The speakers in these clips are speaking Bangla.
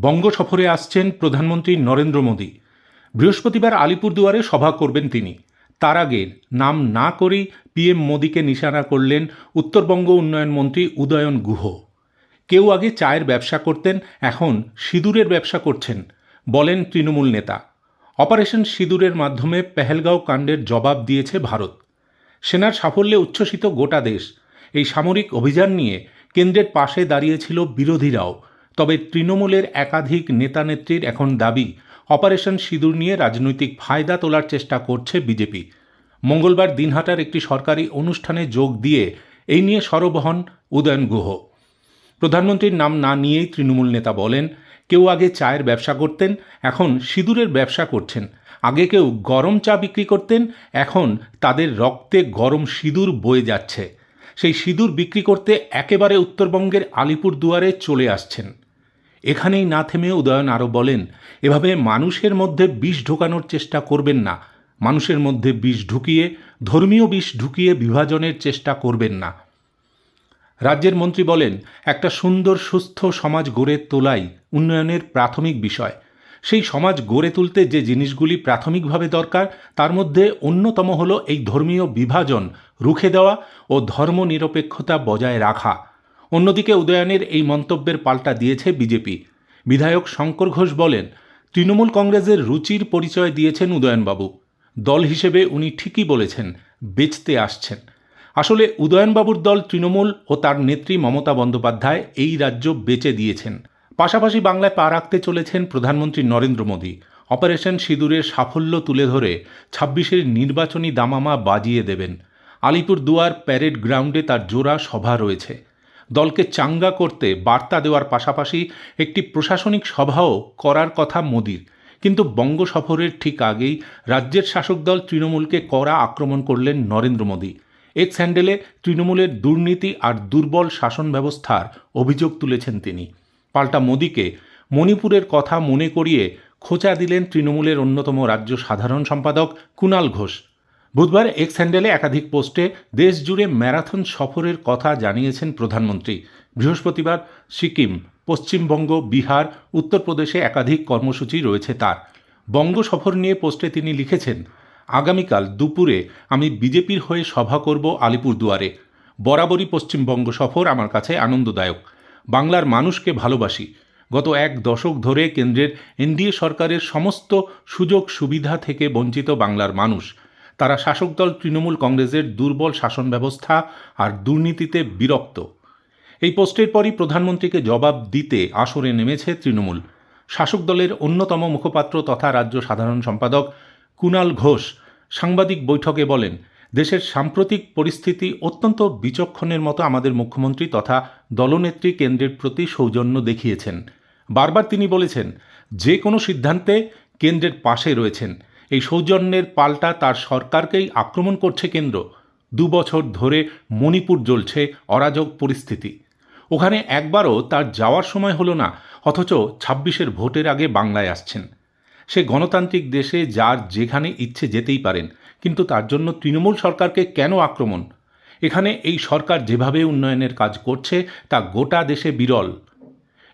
বঙ্গ সফরে আসছেন প্রধানমন্ত্রী নরেন্দ্র মোদী। বৃহস্পতিবার আলিপুরদুয়ারে সভা করবেন তিনি। তার আগে নাম না করেই পিএম মোদীকে নিশানা করলেন উত্তরবঙ্গ উন্নয়ন মন্ত্রী উদয়ন গুহ। কেউ আগে চায়ের ব্যবসা করতেন, এখন সিঁদুরের ব্যবসা করছেন, বলেন তৃণমূল নেতা। অপারেশন সিঁদুরের মাধ্যমে পেহেলগাঁও কাণ্ডের জবাব দিয়েছে ভারত। সেনার সাফল্যে উচ্ছ্বসিত গোটা দেশ। এই সামরিক অভিযান নিয়ে কেন্দ্রের পাশে দাঁড়িয়েছিল বিরোধীরাও। তবে তৃণমূলের একাধিক নেতানেত্রীর এখন দাবি, অপারেশন সিঁদুর নিয়ে রাজনৈতিক ফায়দা তোলার চেষ্টা করছে বিজেপি। মঙ্গলবার দিনহাটার একটি সরকারি অনুষ্ঠানে যোগ দিয়ে এই নিয়ে সরব হন উদয়ন গুহ। প্রধানমন্ত্রীর নাম না নিয়েই তৃণমূল নেতা বলেন, কেউ আগে চায়ের ব্যবসা করতেন, এখন সিঁদুরের ব্যবসা করছেন। আগে কেউ গরম চা বিক্রি করতেন, এখন তাদের রক্তে গরম সিঁদুর বয়ে যাচ্ছে। সেই সিঁদুর বিক্রি করতে একেবারে উত্তরবঙ্গের আলিপুর দুয়ারে চলে আসছেন। এখানেই না থেমে উদয়ন আরও বলেন, এভাবে মানুষের মধ্যে বিষ ঢোকানোর চেষ্টা করবেন না। মানুষের মধ্যে বিষ ঢুকিয়ে, ধর্মীয় বিষ ঢুকিয়ে বিভাজনের চেষ্টা করবেন না। রাজ্যের মন্ত্রী বলেন, একটা সুন্দর, সুস্থ সমাজ গড়ে তোলাই উন্নয়নের প্রাথমিক বিষয়। সেই সমাজ গড়ে তুলতে যে জিনিসগুলি প্রাথমিকভাবে দরকার, তার মধ্যে অন্যতম হল এই ধর্মীয় বিভাজন, রুখে দেওয়া ও ধর্মনিরপেক্ষতা বজায় রাখা। অন্যদিকে উদয়নের এই মন্তব্যের পাল্টা দিয়েছে বিজেপি। বিধায়ক শঙ্কর ঘোষ বলেন, তৃণমূল কংগ্রেসের রুচির পরিচয় দিয়েছেন উদয়নবাবু। দল হিসেবে উনি ঠিকই বলেছেন, বেচতে আসছেন। আসলে উদয়নবাবুর দল তৃণমূল ও তার নেত্রী মমতা বন্দ্যোপাধ্যায় এই রাজ্য বেচে দিয়েছেন। পাশাপাশি বাংলায় পা রাখতে চলেছেন প্রধানমন্ত্রী নরেন্দ্র মোদী। অপারেশন সিঁদুরের সাফল্য তুলে ধরে ছাব্বিশের নির্বাচনী দামামা বাজিয়ে দেবেন। আলিপুর দুয়ার প্যারেড গ্রাউন্ডে তার জোড়া সভা রয়েছে। দলকে চাঙ্গা করতে বার্তা দেওয়ার পাশাপাশি একটি প্রশাসনিক সভাও করার কথা মোদির। কিন্তু বঙ্গ সফরের ঠিক আগেই রাজ্যের শাসক দল তৃণমূলকে কড়া আক্রমণ করলেন নরেন্দ্র মোদী। এক্স হ্যান্ডেলে তৃণমূলের দুর্নীতি আর দুর্বল শাসন ব্যবস্থার অভিযোগ তুলেছেন তিনি। পাল্টা মোদীকে মণিপুরের কথা মনে করিয়ে খোঁচা দিলেন তৃণমূলের অন্যতম রাজ্য সাধারণ সম্পাদক কুণাল ঘোষ। বুধবার এক্স হ্যান্ডেলে একাধিক পোস্টে দেশ জুড়ে ম্যারাথন সফরের কথা জানিয়েছেন প্রধানমন্ত্রী। বৃহস্পতিবার সিকিম, পশ্চিমবঙ্গ, বিহার, উত্তরপ্রদেশে একাধিক কর্মসূচি রয়েছে তার। বঙ্গ সফর নিয়ে পোস্টে তিনি লিখেছেন, আগামীকাল দুপুরে আমি বিজেপির হয়ে সভা করব আলিপুরদুয়ারে। বরাবরই পশ্চিমবঙ্গ সফর আমার কাছে আনন্দদায়ক। বাংলার মানুষকে ভালোবাসি। গত এক দশক ধরে কেন্দ্রের এনডিএ সরকারের সমস্ত সুযোগ সুবিধা থেকে বঞ্চিত বাংলার মানুষ। তারা শাসক দল তৃণমূল কংগ্রেসের দুর্বল শাসন ব্যবস্থা আর দুর্নীতিতে বিরক্ত। এই পোস্টের পরই প্রধানমন্ত্রীকে জবাব দিতে আসরে নেমেছে তৃণমূল। শাসক দলের অন্যতম মুখপাত্র তথা রাজ্য সাধারণ সম্পাদক কুণাল ঘোষ সাংবাদিক বৈঠকে বলেন, দেশের সাম্প্রতিক পরিস্থিতি অত্যন্ত বিচক্ষণের মতো আমাদের মুখ্যমন্ত্রী তথা দলনেত্রী কেন্দ্রের প্রতি সৌজন্য দেখিয়েছেন। বারবার তিনি বলেছেন, যে কোনো সিদ্ধান্তে কেন্দ্রের পাশে রয়েছেন। এই সৌজন্যের পাল্টা তার সরকারকেই আক্রমণ করছে কেন্দ্র। দু বছর ধরে মণিপুর জ্বলছে অরাজক পরিস্থিতি। ওখানে একবারও তার যাওয়ার সময় হলো না, অথচ ছাব্বিশের ভোটের আগে বাংলায় আসছেন। সে গণতান্ত্রিক দেশে যার যেখানে ইচ্ছে যেতেই পারেন, কিন্তু তার জন্য তৃণমূল সরকারকে কেন আক্রমণ? এখানে এই সরকার যেভাবে উন্নয়নের কাজ করছে, তা গোটা দেশে বিরল।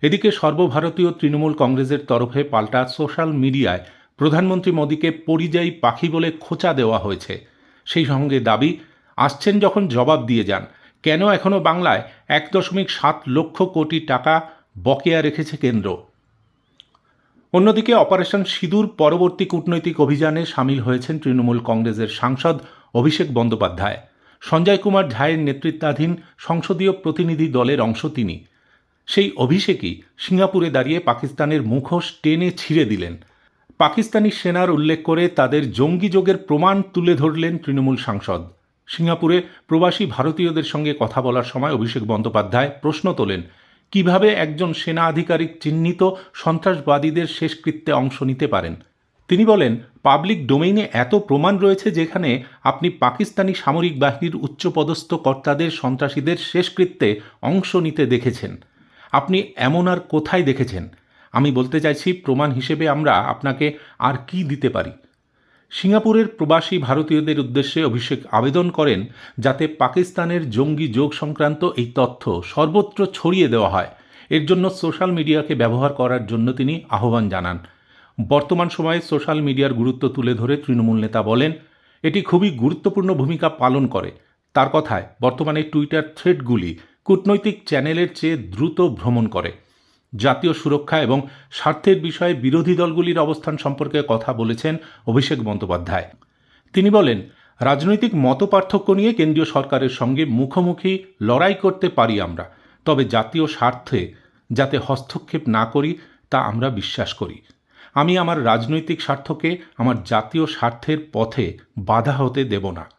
এদিকে সর্বভারতীয় তৃণমূল কংগ্রেসের তরফে পাল্টা সোশ্যাল মিডিয়ায় প্রধানমন্ত্রী মোদীকে পরিযায়ী পাখি বলে খোঁচা দেওয়া হয়েছে। সেই সঙ্গে দাবি, আসছেন যখন জবাব দিয়ে যান, কেন এখনও বাংলায় এক দশমিক সাত লক্ষ কোটি টাকা বকেয়া রেখেছে কেন্দ্র? অন্যদিকে অপারেশন সিঁদুর পরবর্তী কূটনৈতিক অভিযানে সামিল হয়েছেন তৃণমূল কংগ্রেসের সাংসদ অভিষেক বন্দ্যোপাধ্যায়। সঞ্জয় কুমার ঝায়ের নেতৃত্বাধীন সংসদীয় প্রতিনিধি দলের অংশ তিনি। সেই অভিষেকই সিঙ্গাপুরে দাঁড়িয়ে পাকিস্তানের মুখোশ টেনে ছিঁড়ে দিলেন। পাকিস্তানি সেনার উল্লেখ করে তাদের জঙ্গি যোগের প্রমাণ তুলে ধরলেন তৃণমূল সাংসদ। সিঙ্গাপুরে প্রবাসী ভারতীয়দের সঙ্গে কথা বলার সময় অভিষেক বন্দ্যোপাধ্যায় প্রশ্ন তোলেন, কীভাবে একজন সেনা আধিকারিক চিহ্নিত সন্ত্রাসবাদীদের শেষকৃত্যে অংশ নিতে পারেন? তিনি বলেন, পাবলিক ডোমেইনে এত প্রমাণ রয়েছে যেখানে আপনি পাকিস্তানি সামরিক বাহিনীর উচ্চপদস্থ কর্তাদের সন্ত্রাসীদের শেষকৃত্যে অংশ নিতে দেখেছেন। আপনি এমন আর কোথায় দেখেছেন? আমি বলতে চাইছি, প্রমাণ হিসেবে আমরা আপনাকে আর কি দিতে পারি? সিঙ্গাপুরের প্রবাসী ভারতীয়দের উদ্দেশ্যে অভিষেক আবেদন করেন যাতে পাকিস্তানের জঙ্গি যোগ সংক্রান্ত এই তথ্য সর্বত্র ছড়িয়ে দেওয়া হয়। এর জন্য সোশ্যাল মিডিয়াকে ব্যবহার করার জন্য তিনি আহ্বান জানান। বর্তমান সময়ে সোশ্যাল মিডিয়ার গুরুত্ব তুলে ধরে তৃণমূল নেতা বলেন, এটি খুবই গুরুত্বপূর্ণ ভূমিকা পালন করে। তার কথায়, বর্তমানে টুইটার থ্রেডগুলি কূটনৈতিক চ্যানেলের চেয়ে দ্রুত ভ্রমণ করে। জাতীয় সুরক্ষা এবং স্বার্থের বিষয়ে বিরোধী দলগুলির অবস্থান সম্পর্কে কথা বলেছেন অভিষেক বন্দ্যোপাধ্যায়। তিনি বলেন, রাজনৈতিক মতপার্থক্য নিয়ে কেন্দ্রীয় সরকারের সঙ্গে মুখোমুখি লড়াই করতে পারি আমরা, তবে জাতীয় স্বার্থে যাতে হস্তক্ষেপ না করি তা আমরা বিশ্বাস করি। আমি আমার রাজনৈতিক স্বার্থকে আমার জাতীয় স্বার্থের পথে বাধা হতে দেব না।